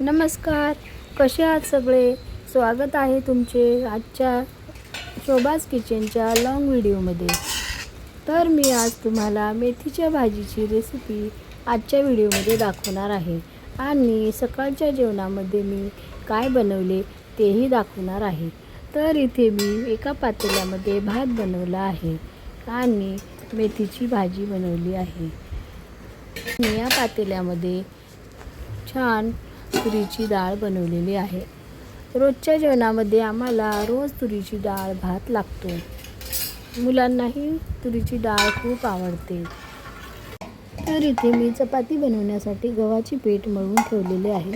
नमस्कार. कसे आहात सगळे? स्वागत आहे तुमचे आजच्या शोभाज किचनच्या लॉंग व्हिडिओमध्ये तर मी आज तुम्हाला मेथीच्या भाजीची रेसिपी आजच्या व्हिडिओमध्ये दाखवणार आहे. आणि सकाळच्या जेवणामध्ये मी काय बनवले तेही दाखवणार आहे. तर इथे मी एका पातेल्यामध्ये भात बनवला आहे आणि मेथीची भाजी बनवली आहे. या पातेल्यामध्ये छान तुरीची डाळ बनवलेली आहे. रोजच्या जेवणामध्ये आम्हाला रोज तुरीची डाळ भात लागतो. मुलांनाही तुरीची डाळ खूप आवडते. तर इथे मी चपाती बनवण्यासाठी गव्हाची पीठ मळून ठेवलेले आहे.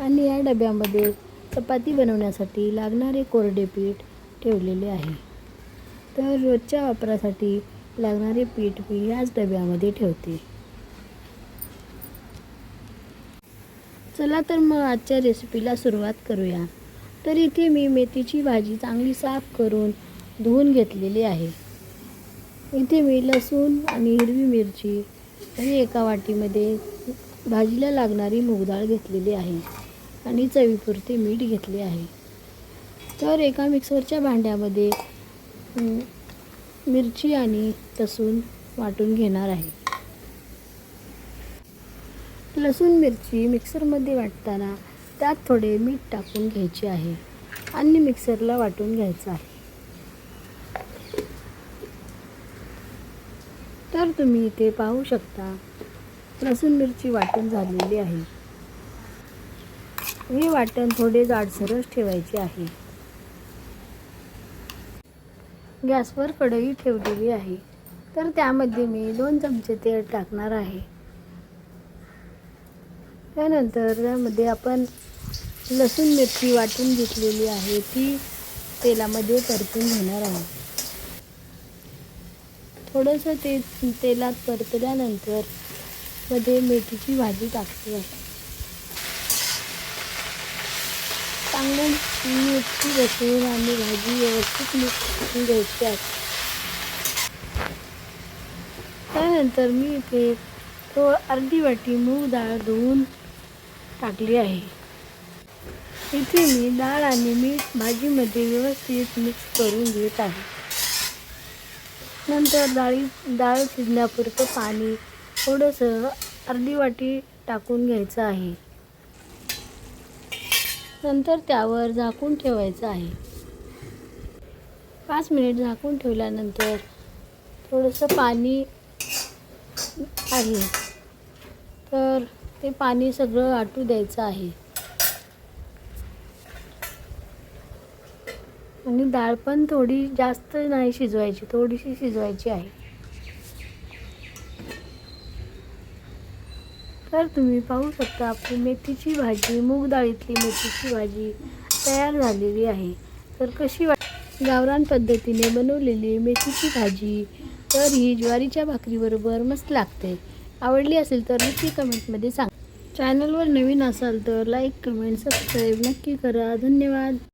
आणि या डब्यामध्ये चपाती बनवण्यासाठी लागणारे कोरडे पीठ ठेवलेले आहे. तर रोजच्या वापरासाठी लागणारे पीठ मी याच डब्यामध्ये ठेवते. चला तर मग आजच्या रेसिपीला सुरुवात करूया. तर इथे मी मेथीची भाजी चांगली साफ करून धुवून घेतलेली आहे. इथे मी लसूण आणि हिरवी मिरची आणि एका वाटीमध्ये भाजीला लागणारी मूगडाळ घेतलेली आहे आणि चवीपुरते मीठ घेतले आहे. तर एका मिक्सरच्या भांड्यामध्ये मिरची आणि लसूण वाटून घेणार आहे. लसूण मिरची मिक्सरमध्ये वाटताना त्यात थोडे मीठ टाकून घ्यायचे आहे आणि मिक्सरला वाटून घ्यायचं आहे. तर तुम्ही इथे पाहू शकता लसूण मिरची वाटून झालेली आहे. हे वाटण थोडे जाडसरच ठेवायचे आहे. गॅसवर कढई ठेवलेली आहे. तर त्यामध्ये मी दोन चमचे तेल टाकणार आहे. त्यानंतर त्यामध्ये आपण लसूण मिरची वाटून घेतलेली आहे. ती तेलामध्ये परतून घेणार आहोत. थोडंसं ते तेलात परतल्यानंतरमध्ये मेथीची भाजी टाकते. चांगलं मिरची लसूण आणि भाजी व्यवस्थित मिक्स करून घ्यायची आहे. त्यानंतर मी इथे तो अर्धी वाटी मूग डाळ धुवून टाकली आहे. इथे मी डाळ आणि मीठ भाजीमध्ये व्यवस्थित मिक्स करून घेत आहे. नंतर डाळी डाळ शिजण्यापुरतं पाणी थोडंसं अर्धी वाटी टाकून घ्यायचं आहे. नंतर त्यावर झाकून ठेवायचं आहे. पाच मिनिट झाकून ठेवल्यानंतर थोडंसं पाणी आहे. तर ते पाणी सगळं आटू द्यायचं आहे. आणि डाळ पण थोडी जास्त नाही शिजवायची थोडीशी शिजवायची आहे. तर तुम्ही पाहू शकता आपली मेथीची भाजी मूग डाळीतली मेथीची भाजी तयार झालेली आहे. तर कशी वाट गावरान पद्धतीने बनवलेली मेथीची भाजी तर ही ज्वारीच्या भाकरीबरोबर मस्त लागते. आवडली असेल तर नक्की कमेंटमध्ये सांग. चॅनलवर नवीन असाल तर लाईक कमेंट सबस्क्राईब नक्की करा. धन्यवाद.